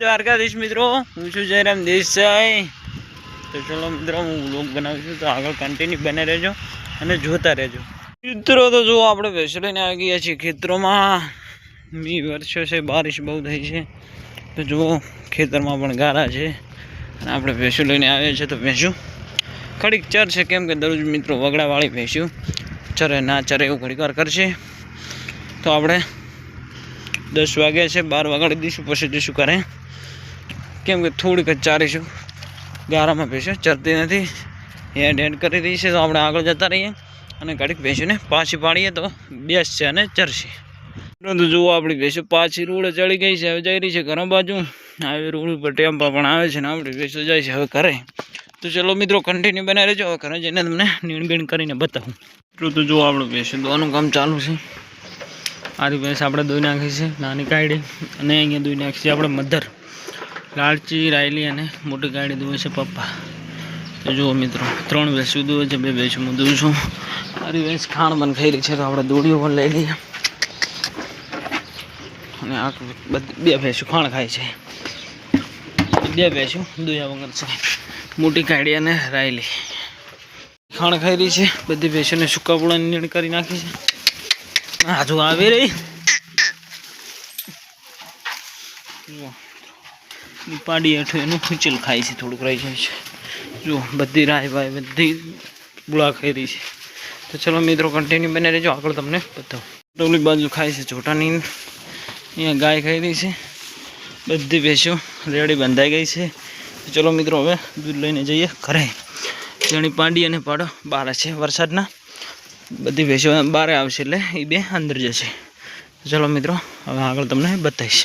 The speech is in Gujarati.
દ્વારકાધીશ મિત્રો. હું છું જયરામ દેસાઈ. તો ચલો, મિત્રો, હું બ્લોગ બનાવું છું. તો આગળ કન્ટિન્યુ બને રહેજો અને જોતા રહેજો. મિત્રો, તો જો આપણે ભેંસો લઈને આવી ગયા છીએ ખેતરોમાં. મી વર્ષો છે, બારિશ બહુ થઈ છે. તો જુઓ, ખેતરમાં પણ ગારા છે. અને આપણે ભેંસો લઈને આવ્યા છીએ તો ભેંસું ખડીક ચર છે, કેમ કે દરરોજ મિત્રો વગડાવાળી ભેંસ્યું ચરે ના ચરે એવું ઘડીકવાર કરશે. તો આપણે દસ વાગ્યા છે, બાર વાગાડી દઈશું, પછી જઈશું કરે કેમ કે થોડીક જ ચારીશું ગારામાં ભેંસો ચરતી નથી. હેડ હેડ કરી છે, તો આપણે આગળ જતા રહીએ. અને ઘડીક ભેંસોને પાછી પાડીએ તો બેસશે અને ચરશે. પરંતુ જુઓ, આપણી ભેંસો પાછી રૂડે ચડી ગઈ છે, હવે જઈ રહી છે ઘણા બાજુ. આવી રોડ ઉપર ટેમ્પા પણ આવે છે ને આપણી ભેંસો જાય છે હવે ઘરે. તો ચલો મિત્રો કન્ટિન્યુ બનાવી રહેજો હવે ઘરે જઈને તમને નીણ બીણ કરીને બતાવું. તો જુઓ, આપણું ભેંસો દોવાનું કામ ચાલુ છે. આરી ભેંસ આપણે દોઈ નાખી છે, નાની કાયડી. અને અહીંયા દોઈ નાખી છે આપણે મધર. લાલચી, રાયલી અને મોટી કાયડી દોવે છે પપ્પા. તો જુઓ મિત્રો, ત્રણ ભેંસું દોવે છે, બે ભેંસું હું દોઉં છું. આરી ભેંસ ખાણ બંધ ખાઈ રહી છે, તો આપણે દોડીઓ પણ લઈ લઈએ. અને આ બધી, બે ભેંસું ખાણ ખાય છે. બે ભેંસું દોયા વગર છે. મોટી કાયડી અને રાયલી. ખાણ ખાઈ રહી છે, બધી ભેંસોને સૂકા પૂળાની નીણ કરી નાખી છે. આજુ આવી રહી. પાડી હેઠું એનું ખીચલ ખાય છે, થોડુંક રહી જાય છે. જુઓ બધી રાય ભાઈ બધી બુળા ખાઈ રહી છે. તો ચલો મિત્રો કન્ટિન્યુ બને રહેજો. આગળ તમને બતાવું. ઓલી બાજુ ખાય છે ચોટાની. અહીંયા ગાય ખાઈ રહી છે. બધી ભેંસો રેડી બંધાઈ ગઈ છે. તો ચલો મિત્રો, હવે દૂધ લઈને જઈએ ઘરે. જેની પાડી અને પાડો બહાર છે વરસાદના. બધી ભેંસો બહાર આવશે એટલે એ બે અંદર જશે. ચલો મિત્રો, હવે આગળ તમને બતાવીશ.